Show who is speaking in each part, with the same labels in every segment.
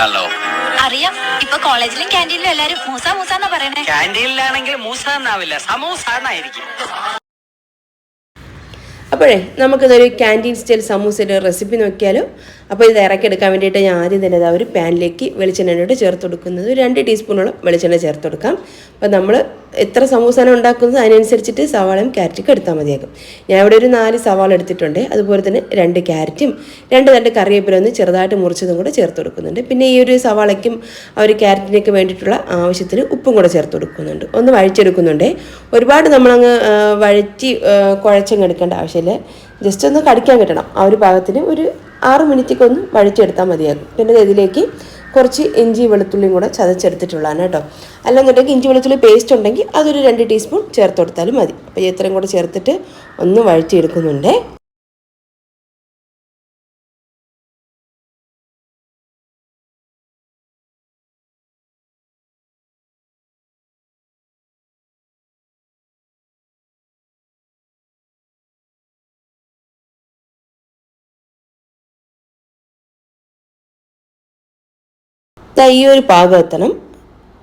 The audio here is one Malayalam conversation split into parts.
Speaker 1: ഹലോ
Speaker 2: അറിയാം. ഇപ്പൊ കോളേജിലും ക്യാന്റീനിലും എല്ലാരും മൂസ മൂസ എന്നാ പറയണേ.
Speaker 3: ക്യാന്റീനിലാണെങ്കിൽ മൂസ എന്നാവില്ല സമൂസ എന്നായിരിക്കും
Speaker 4: അപ്പോഴേ നമുക്കിതൊരു ക്യാന്റീൻ സ്റ്റൈൽ സമൂസയുടെ റെസിപ്പി നോക്കിയാലോ. അപ്പോൾ ഇത് ഇറക്കിയെടുക്കാൻ വേണ്ടിയിട്ട് ഞാൻ ആദ്യം തന്നെ ഇതാ ഒരു പാനിലേക്ക് വെളിച്ചെണ്ണയോട് ചേർത്ത് കൊടുക്കുന്നത്. ഒരു രണ്ട് ടീസ്പൂണോളം വെളിച്ചെണ്ണ ചേർത്ത് കൊടുക്കാം. അപ്പോൾ നമ്മൾ എത്ര സമൂസാണ് ഉണ്ടാക്കുന്നത് അതിനനുസരിച്ചിട്ട് സവാളയും ക്യാരറ്റൊക്കെ എടുത്താൽ മതിയാകും. ഞാൻ ഇവിടെ ഒരു നാല് സവാള എടുത്തിട്ടുണ്ട്. അതുപോലെ തന്നെ രണ്ട് ക്യാരറ്റും രണ്ട് രണ്ട് കറിവേപ്പില ഒന്ന് ചെറുതായിട്ട് മുറിച്ചതും കൂടെ ചേർത്ത് കൊടുക്കുന്നുണ്ട്. പിന്നെ ഈ ഒരു സവാളയ്ക്കും ആ ഒരു ക്യാരറ്റിനൊക്കെ വേണ്ടിയിട്ടുള്ള ആവശ്യത്തിന് ഉപ്പും കൂടെ ചേർത്ത് കൊടുക്കുന്നുണ്ട്. ഒന്ന് വഴിച്ചെടുക്കുന്നുണ്ട് ഒരുപാട് നമ്മളങ്ങ് വഴറ്റി കുഴച്ചങ്ങ് എടുക്കേണ്ട ആവശ്യമില്ല. ജസ്റ്റ് ഒന്ന് കടിക്കാൻ കിട്ടണം. ആ ഒരു പാകത്തിന് ഒരു ആറ് മിനിറ്റിക്കൊന്ന് വഴിച്ചെടുത്താൽ മതിയാകും. പിന്നെ ഇതിലേക്ക് കുറച്ച് ഇഞ്ചി വെളുത്തുള്ളിയും കൂടെ ചതച്ചെടുത്തിട്ടുള്ളതാണ് കേട്ടോ. അല്ലെന്നുണ്ടെങ്കിൽ ഇഞ്ചി വെളുത്തുള്ളി പേസ്റ്റ് ഉണ്ടെങ്കിൽ അതൊരു രണ്ട് ടീസ്പൂൺ ചേർത്ത് കൊടുത്താലും മതി. അപ്പോൾ ഇത്രയും കൂടെ ചേർത്തിട്ട് ഒന്ന് വഴറ്റിയെടുക്കുന്നുണ്ടേ. ഈ ഒരു പാകം എത്തണം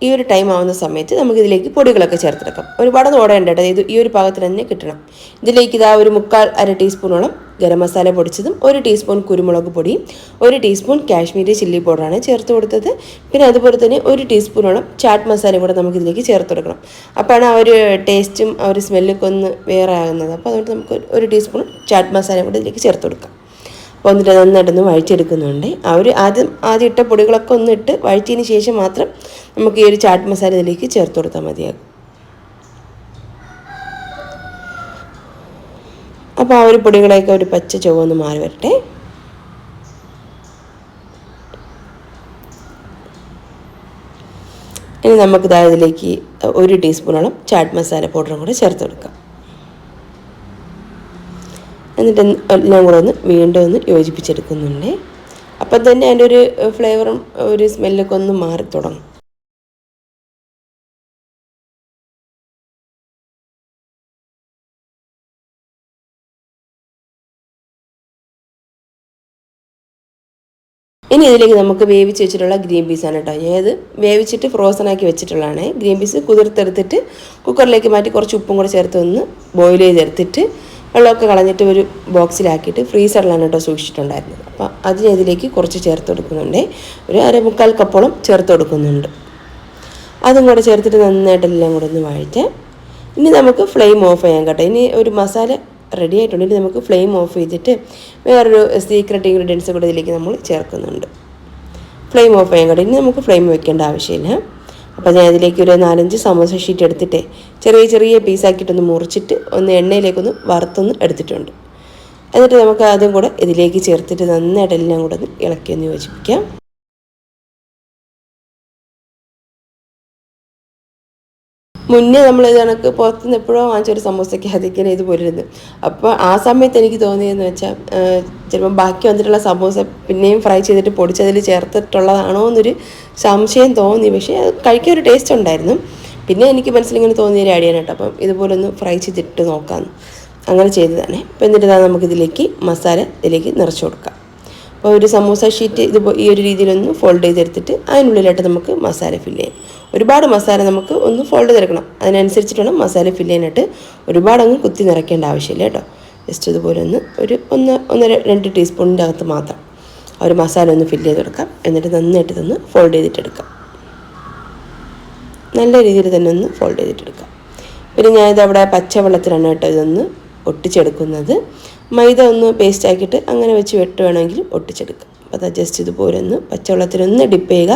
Speaker 4: ഈ ഒരു ടൈം ആവുന്ന സമയത്ത് നമുക്ക് ഇതിലേക്ക് പൊടികളൊക്കെ ചേർത്തെടുക്കാം. ഒരുപാട് ഓടേണ്ട കേട്ടോ. ഇത് ഈ ഒരു പാകത്തിന് തന്നെ കിട്ടണം. ഇതിലേക്ക് ഇതാ ഒരു മുക്കാൽ അര ടീസ്പൂണോളം ഗരം മസാല പൊടിച്ചതും ഒരു ടീസ്പൂൺ കുരുമുളക് പൊടിയും ഒരു ടീസ്പൂൺ കാശ്മീരി ചില്ലി പൗഡറാണ് ചേർത്ത് കൊടുത്തത്. പിന്നെ അതുപോലെ തന്നെ ഒരു ടീസ്പൂണോളം ചാറ്റ് മസാലയും കൂടെ നമുക്ക് ഇതിലേക്ക് ചേർത്ത് കൊടുക്കണം. അപ്പോഴാണ് ആ ഒരു ടേസ്റ്റും ആ ഒരു സ്മെല്ലൊക്കെ ഒന്ന് വേറെ ആകുന്നത്. അപ്പോൾ അതുകൊണ്ട് നമുക്ക് ഒരു ടീസ്പൂൺ ചാറ്റ് മസാലയും കൂടെ ഇതിലേക്ക് ചേർത്ത് കൊടുക്കാം. എന്നിട്ട് നന്നായിട്ടൊന്ന് വഴിച്ചെടുക്കുന്നുണ്ട് അവർ ആദ്യം ആദ്യം ഇട്ട പൊടികളൊക്കെ ഒന്ന് ഇട്ട് വഴിച്ചതിന് ശേഷം മാത്രം നമുക്ക് ഈ ഒരു ചാട്ട് മസാല ഇതിലേക്ക് ചേർത്ത് കൊടുത്താൽ മതിയാകും. അപ്പോൾ ആ ഒരു പൊടികളൊക്കെ ഒരു പച്ച ചുവന്ന് മാറി വരട്ടെ. ഇനി നമുക്ക് ഇതിലേക്ക് ഒരു ടീസ്പൂണോളം ചാട്ട് മസാല പൗഡറും കൂടെ ചേർത്ത് കൊടുക്കാം. എന്നിട്ട് എല്ലാം കൂടെ ഒന്ന് വീണ്ടും ഒന്ന് യോജിപ്പിച്ചെടുക്കുന്നുണ്ട്. അപ്പം തന്നെ അതിന്റെ ഒരു ഫ്ലേവറും ഒരു സ്മെല്ലൊക്കെ ഒന്ന് മാറി തുടങ്ങും. ഇനി ഇതിലേക്ക് നമുക്ക് വേവിച്ച് വെച്ചിട്ടുള്ള ഗ്രീൻ പീസാണ് കേട്ടോ. ഇത് വേവിച്ചിട്ട് ഫ്രോസൺ ആക്കി വെച്ചിട്ടുള്ളതാണ്. ഗ്രീൻ പീസ് കുതിർത്തെടുത്തിട്ട് കുക്കറിലേക്ക് മാറ്റി കുറച്ച് ഉപ്പും കൂടെ ചേർത്ത് ഒന്ന് ബോയിൽ ചെയ്തെടുത്തിട്ട് വെള്ളമൊക്കെ കളഞ്ഞിട്ട് ഒരു ബോക്സിലാക്കിയിട്ട് ഫ്രീസറിലാണ് കേട്ടോ സൂക്ഷിച്ചിട്ടുണ്ടായിരുന്നത്. അപ്പോൾ അതിന് ഇതിലേക്ക് കുറച്ച് ചേർത്ത് കൊടുക്കുന്നുണ്ട്. ഒരു അര മുക്കാൽ കപ്പോളം ചേർത്ത് കൊടുക്കുന്നുണ്ട്. അതും കൂടെ ചേർത്തിട്ട് നന്നായിട്ടെല്ലാം കൂടെ ഒന്ന് വഴറ്റാം. ഇനി നമുക്ക് ഫ്ലെയിം ഓഫ് ചെയ്യാൻ കേട്ടോ. ഇനി ഒരു മസാല റെഡി ആയിട്ടുണ്ട്. ഇനി നമുക്ക് ഫ്ലെയിം ഓഫ് ചെയ്തിട്ട് വേറൊരു സീക്രട്ട് ഇൻഗ്രീഡിയൻസ് കൂടെ ഇതിലേക്ക് നമ്മൾ ചേർക്കുന്നുണ്ട്. ഫ്ലെയിം ഓഫ് ചെയ്യാൻ കേട്ടോ. ഇനി നമുക്ക് ഫ്ലെയിം വെക്കേണ്ട ആവശ്യമില്ല. അപ്പോൾ ഞാൻ അതിലേക്ക് ഒരു നാലഞ്ച് സമോസ ഷീറ്റ് എടുത്തിട്ടേ ചെറിയ ചെറിയ പീസാക്കിയിട്ടൊന്ന് മുറിച്ചിട്ട് ഒന്ന് എണ്ണയിലേക്കൊന്ന് വറുത്തൊന്ന് എടുത്തിട്ടുണ്ട്. എന്നിട്ട് നമുക്ക് ആദ്യം കൂടെ ഇതിലേക്ക് ചേർത്തിട്ട് നന്നായിട്ട് എല്ലാം കൂടെ ഒന്ന് ഇളക്കി ഒന്ന് യോജിപ്പിക്കാം. മുന്നേ നമ്മൾ ഇത് കണക്ക് പുറത്തുനിന്ന് എപ്പോഴോ വാങ്ങിച്ചൊരു സമൂസയ്ക്ക് ഇത് ഇരുന്ന് അപ്പോൾ ആ സമയത്ത് എനിക്ക് തോന്നിയതെന്ന് വെച്ചാൽ ചിലപ്പം ബാക്കി വന്നിട്ടുള്ള സമൂസ പിന്നെയും ഫ്രൈ ചെയ്തിട്ട് പൊടിച്ചതിൽ ചേർത്തിട്ടുള്ളതാണോ എന്നൊരു സംശയം തോന്നി. പക്ഷേ അത് കഴിക്കാൻ ഒരു ടേസ്റ്റ് ഉണ്ടായിരുന്നു. പിന്നെ എനിക്ക് മനസ്സിലിങ്ങനെ തോന്നിയ ഒരു ഐഡിയ കേട്ടോ. അപ്പം ഇതുപോലെ ഒന്ന് ഫ്രൈ ചെയ്തിട്ട് നോക്കാമെന്ന് അങ്ങനെ ചെയ്തതാണ്. അപ്പോൾ എന്നിട്ട് നമുക്കിതിലേക്ക് മസാല ഇതിലേക്ക് നിറച്ച് കൊടുക്കാം. ഒരു സമൂസ ഷീറ്റ് ഇത് ഈ ഒരു രീതിയിലൊന്ന് ഫോൾഡ് ചെയ്തെടുത്തിട്ട് അതിനുള്ളിലായിട്ട് നമുക്ക് മസാല ഫില്ല് ചെയ്യാം. ഒരുപാട് മസാല നമുക്ക് ഒന്ന് ഫോൾഡ് ചെയ്തെടുക്കണം. അതിനനുസരിച്ചിട്ടാണ് മസാല ഫില്ല് ചെയ്യാനായിട്ട് ഒരുപാട് അങ്ങ് കുത്തി നിറയ്ക്കേണ്ട ആവശ്യമില്ല കേട്ടോ. ജസ്റ്റ് ഇതുപോലെ ഒന്ന് ഒരു ഒന്ന് ഒന്നര രണ്ട് ടീസ്പൂണിന്റെ അകത്ത് മാത്രം ആ ഒരു മസാല ഒന്ന് ഫില്ല് ചെയ്തെടുക്കാം എന്നിട്ട് നന്നായിട്ട് ഇതൊന്ന് ഫോൾഡ് ചെയ്തിട്ടെടുക്കാം നല്ല രീതിയിൽ തന്നെ ഒന്ന് ഫോൾഡ് ചെയ്തിട്ടെടുക്കാം പിന്നെ ഞാനിത് അവിടെ പച്ചവെള്ളത്തിലാണ് കേട്ടോ ഇതൊന്ന് ഒട്ടിച്ചെടുക്കുന്നത്. മൈദ ഒന്ന് പേസ്റ്റ് ആക്കിയിട്ട് അങ്ങനെ വെച്ച് വെട്ടുവാണെങ്കിൽ ഒട്ടിച്ചെടുക്കാം. അപ്പോൾ അത് ജസ്റ്റ് ഇതുപോലെ ഒന്ന് പച്ചവെള്ളത്തിലൊന്ന് ഡിപ്പ് ചെയ്യുക.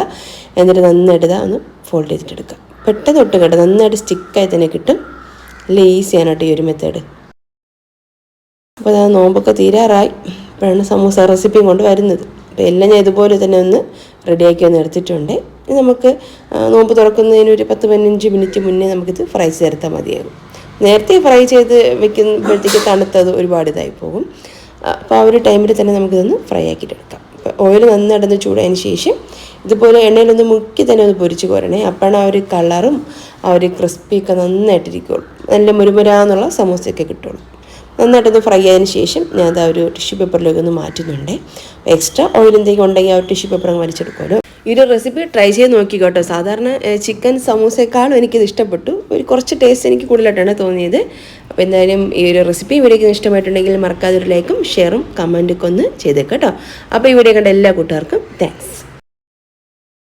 Speaker 4: എന്നിട്ട് നന്നായിട്ട് ഇതാ ഒന്ന് ഫോൾഡ് ചെയ്തിട്ടെടുക്കുക പെട്ടെന്ന് ഒട്ടും കേട്ടോ നന്നായിട്ട് സ്റ്റിക്കായി തന്നെ കിട്ടും. നല്ല ഈസിയാണ് ഈ ഒരു മെത്തേഡ് അപ്പോൾ അതാ നോമ്പൊക്കെ തീരാറായി. ഇപ്പോഴാണ് സമൂസ റെസിപ്പിയും കൊണ്ട് വരുന്നത്. അപ്പോൾ എല്ലാം ഞാൻ ഇതുപോലെ തന്നെ ഒന്ന് റെഡിയാക്കി ഒന്ന് എടുത്തിട്ടുണ്ട്. നമുക്ക് നോമ്പ് തുറക്കുന്നതിന് ഒരു പത്ത് പതിനഞ്ച് മിനിറ്റ് മുന്നേ നമുക്കിത് ഫ്രൈ ചേർത്താൽ മതിയാകും. നേരത്തെ ഫ്രൈ ചെയ്ത് വെക്കുമ്പോഴത്തേക്ക് തണുത്തത് ഒരുപാട് ഇതായി പോകും. അപ്പോൾ ആ ഒരു ടൈമിൽ തന്നെ നമുക്കിതൊന്ന് ഫ്രൈ ആക്കിയിട്ട് എടുക്കാം അപ്പോൾ ഓയിൽ നന്നായിട്ടൊന്ന് ചൂടായതിന് ശേഷം ഇതുപോലെ എണ്ണയിലൊന്ന് മുക്കി തന്നെ ഒന്ന് പൊരിച്ച് കോരണേ അപ്പോഴാണ് ആ ഒരു കളറും ആ ഒരു ക്രിസ്പിയൊക്കെ നന്നായിട്ടിരിക്കുള്ളൂ. നല്ല മുരുമുരാന്നുള്ള സമൂസയൊക്കെ കിട്ടുള്ളൂ. നന്നായിട്ടൊന്ന് ഫ്രൈ ആയതിന് ശേഷം ഞാൻ ആ ഒരു ടിഷ്യൂ പേപ്പറിലേക്ക് ഒന്ന് മാറ്റുന്നുണ്ട്. എക്സ്ട്രാ ഓയിൽ എന്തെങ്കിലും ഉണ്ടെങ്കിൽ ആ ഒരു ടിഷ്യൂ പേപ്പർ അങ്ങ് വലിച്ചെടുക്കുമല്ലോ. ഈ ഒരു റെസിപ്പി ട്രൈ ചെയ്ത് നോക്കി കേട്ടോ. സാധാരണ ചിക്കൻ സമൂസയെക്കാളും എനിക്കിത് ഇഷ്ടപ്പെട്ടു. ഒരു കുറച്ച് ടേസ്റ്റ് എനിക്ക് കൂടുതലായിട്ടാണ് തോന്നിയത്. അപ്പോൾ എന്തായാലും ഈ ഒരു റെസിപ്പി ഇവിടേക്ക് ഇഷ്ടമായിട്ടുണ്ടെങ്കിൽ മറക്കാതെ ഒരു ലൈക്കും ഷെയറും കമന്റൊക്കെ ഒന്ന് ചെയ്തേക്കാം കേട്ടോ. അപ്പോൾ ഈ വീഡിയോ കണ്ട എല്ലാ കൂട്ടുകാർക്കും താങ്ക്സ്